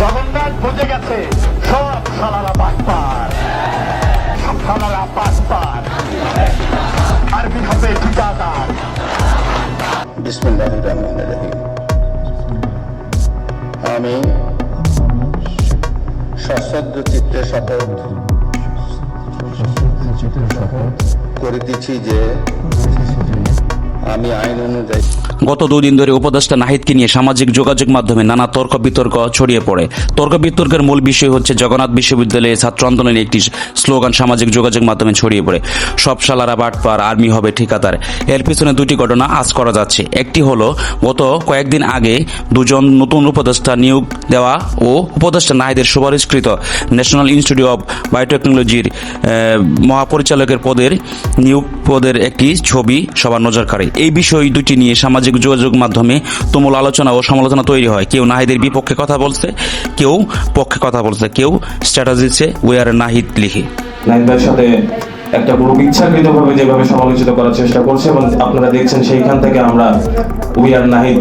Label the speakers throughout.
Speaker 1: জগন্নাথ বুঝে গেছে, সব সালারা পাসপার সব সালারা আরবি হবে ঠিকাদার।
Speaker 2: আমি সশ্রদ্ধ চিত্তে শপথ করিতেছি যে, আমি আইন অনুযায়ী
Speaker 3: গত দুদিন ধরে উপদেষ্টা নাহিদকে নিয়ে সামাজিক যোগাযোগ মাধ্যমে নানা তর্ক বিতর্ক ছড়িয়ে পড়ে। তর্ক বিতর্কের মূল বিষয় হচ্ছে জগন্নাথ বিশ্ববিদ্যালয়ে ছাত্র আন্দোলনের একটি স্লোগান সামাজিক যোগাযোগ মাধ্যমে ছড়িয়ে পড়ে। সব সালারা বাটপার, আর্মি হবে ঠিকাদার। এর পিছনে দুটি ঘটনা আজ করা যাচ্ছে। একটি হলো, গত কয়েকদিন আগে দুজন নতুন উপদেষ্টা নিয়োগ দেওয়া ও উপদেষ্টা নাহিদের সুপারিশকৃত ন্যাশনাল ইনস্টিটিউট অব বায়োটেকনোলজির মহাপরিচালকের পদের, নিয়োগ পদের একটি ছবি সবার নজর কাড়ে। এই বিষয় দুটি নিয়ে সামাজিক যোগাযোগ মাধ্যমে তুমুল আলোচনা ও সমালোচনা তৈরি হয়। কেউ নাহিদের বিপক্ষে কথা বলছে, কেউ পক্ষে কথা বলছে, কেউ স্ট্যাটাস দিচ্ছে উই আর নাহিদ লিখে।
Speaker 4: ভাইয়ের সাথে একটা গ্রুপ ইচ্ছাকৃতভাবে যেভাবে সমালোচিত করার চেষ্টা করছে, এবং আপনারা দেখছেন সেইখান থেকে আমরা উই আর নাহিদ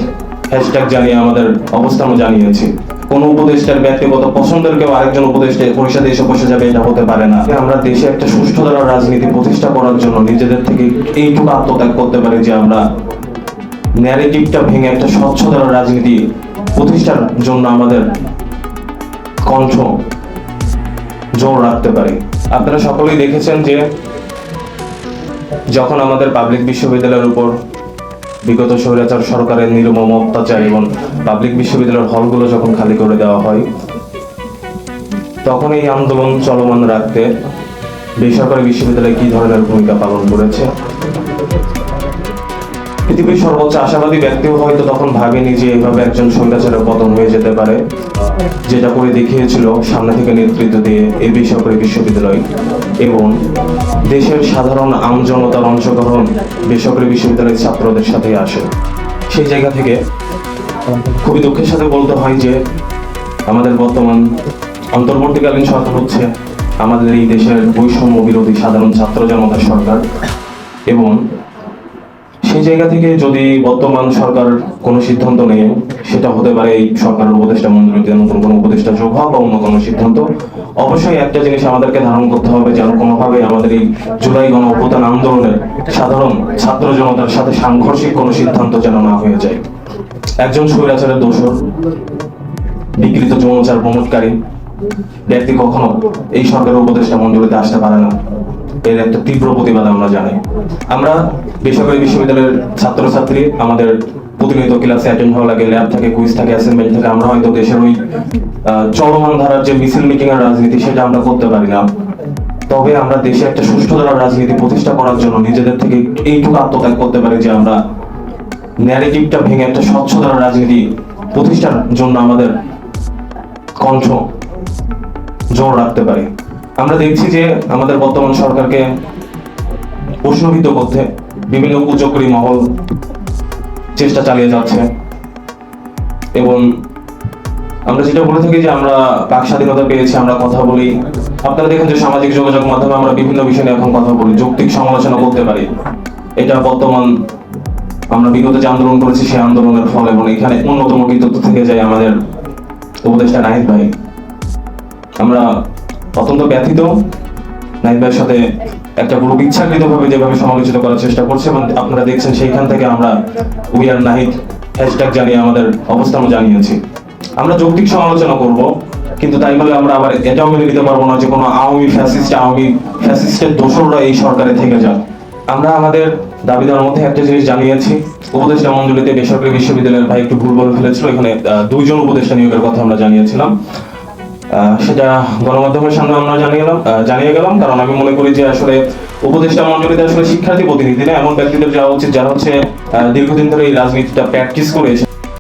Speaker 4: হ্যাশট্যাগ জানিয়ে আমাদের অবস্থানও জানিয়েছি। কোন উপদেষ্টার ব্যক্তিগত পছন্দের কেউ আরেকজন উপদেষ্টা পরিষদে এসে বসে যাবে, এটা হতে পারে না। আমরা দেশে একটা সুষ্ঠু ধারা রাজনীতি প্রতিষ্ঠা করার জন্য নিজেদের থেকে এইটুকু আত্মত্যাগ করতে পারি যে আমরা ন্যারেটিভটা ভেঙে একটা স্বচ্ছ ধারা রাজনীতি প্রতিষ্ঠার জন্য আমাদের কণ্ঠ জোর রাখতে পারি। আপনারা সকলেই দেখেছেন যে যখন আমাদের পাবলিক বিশ্ববিদ্যালয়ের উপর বিগত স্বৈরাচার সরকারের নির্মম অত্যাচার এবং পাবলিক বিশ্ববিদ্যালয়ের হলগুলো যখন খালি করে দেওয়া হয়, তখন এই আন্দোলন চলমান রাখতে বেসরকারি বিশ্ববিদ্যালয় কি ধরনের ভূমিকা পালন করেছে? পৃথিবীর সর্বোচ্চ আশাবাদী ব্যক্তিও হয়তো তখন ভাবেনি যে এভাবে একজন স্বৈরাচারের পতন হয়ে যেতে পারে। যেটা করে দেখিয়েছিল সামনে থেকে নেতৃত্ব দিয়ে এই বেসরকারি বিশ্ববিদ্যালয় এবং দেশের সাধারণ আমজনতার অংশগ্রহণ বেসরকারি বিশ্ববিদ্যালয়ের ছাত্রদের সাথে আসে। সেই জায়গা থেকে খুবই দুঃখের সাথে বলতে হয় যে আমাদের বর্তমান অন্তর্বর্তীকালীন সরকার হচ্ছে আমাদের এই দেশের বৈষম্য বিরোধী সাধারণ ছাত্র জনতার সরকার এবং সেই জায়গা থেকে যদি বর্তমান সরকার কোনো সিদ্ধান্ত নেয়, সেটা হতে পারে এই সরকারের উপদেষ্টা মঞ্জুরিতে নতুন কোনো উপদেষ্টা যোগ হওয়া বা অন্য কোনো সিদ্ধান্ত। অবশ্যই একটা জিনিস আমাদেরকে ধারণ করতে হবে যেন কোনোভাবে আমাদের এই জুলাই গণ অভ্যুত্থান আন্দোলনের সাধারণ ছাত্র জনতার সাথে সাংঘর্ষিক কোনো সিদ্ধান্ত যেন না হয়ে যায়। একজন স্বৈরাচারের দোষর, বিকৃত যৌনচার প্রমোটকারী ব্যক্তি কখনো এই সরকারের উপদেষ্টা মঞ্জুরিতে আসতে পারে না। এর একটা তীব্র প্রতিবাদ আমরা জানাই আমরা বেসরকারি বিশ্ববিদ্যালয়ের ছাত্রছাত্রী, আমাদের প্রতিনিয়ত ক্লাসে অ্যাটেন্ড হওয়া লাগে ল্যাব থাকে কুইজ থাকে অ্যাসাইনমেন্ট থাকে। আমরা হয়তো দেশের ওই চলমান ধারার যে মিছিল মিটিং এর রাজনীতি, সেটা আমরা করতে পারি না। তবে আমরা দেশে একটা সুষ্ঠু ধারার রাজনীতি প্রতিষ্ঠা করার জন্য নিজেদের থেকে এইটুকু আত্মত্যাগ করতে পারি যে আমরা ন্যারেটিভটা ভেঙে একটা স্বচ্ছ ধারার রাজনীতি প্রতিষ্ঠার জন্য আমাদের কণ্ঠ জোর রাখতে পারি। আমরা দেখছি যে আমাদের বর্তমান সরকারকে প্রশ্নবিদ্ধ করতে বিভিন্ন কুচক্রী মহল চেষ্টা চালিয়ে যাচ্ছে। এবং আমরা যেটা বলে থাকি যে আমরা বাক স্বাধীনতা পেয়েছি, আমরা কথা বলি। আপনারা দেখেন যে সামাজিক যোগাযোগ মাধ্যমে আমরা বিভিন্ন বিষয় নিয়ে এখন কথা বলি, যৌক্তিক সমালোচনা করতে পারি। এটা বর্তমান আমরা বিগত যে আন্দোলন করেছি, সেই আন্দোলনের ফল এবং এখানে অন্যতম কৃতিত্ব থেকে যায় আমাদের উপদেষ্টা নাহিদ ভাই। আমরা অত্যন্ত ব্যথিত। ভাইয়ের সাথে একটা গ্রুপ ইচ্ছাকৃতভাবে যেভাবে সমালোচিত করার চেষ্টা করছে এবং আপনারা দেখছেন সেইখান থেকে আমরা উই আর নাহিদ হ্যাশট্যাগ জানিয়ে আমাদের অবস্থানও জানিয়েছি। আমরা যৌক্তিক সমালোচনা করব, কিন্তু তাই বলে আমরা আবার এটাও মেনে নিতে পারব না যে কোনো আওয়ামী ফ্যাসিস্ট আওয়ামী ফ্যাসিস্টের দোসররা এই সরকারে থেকে যান আমরা আমাদের দাবি দেওয়ার মধ্যে একটা জিনিস জানিয়েছি, উপদেষ্টা মন্ডলীতে বেসরকারি বিশ্ববিদ্যালয়ের ভাই একটু ভুল বলে ফেলেছিল, এখানে দুইজন উপদেষ্টা নিয়োগের কথা আমরা জানিয়েছিলাম। সেটা গণমাধ্যমের সামনে আমরা জানিয়ে গেলাম জানিয়ে গেলাম, কারণ আমি মনে করি যে আসলে উপদেষ্টা মন্ডলীতে আসলে শিক্ষার্থী প্রতিনিধি না, এমন ব্যক্তিদের যাওয়া উচিত যারা হচ্ছে দীর্ঘদিন ধরে এই রাজনীতিটা প্র্যাকটিস করে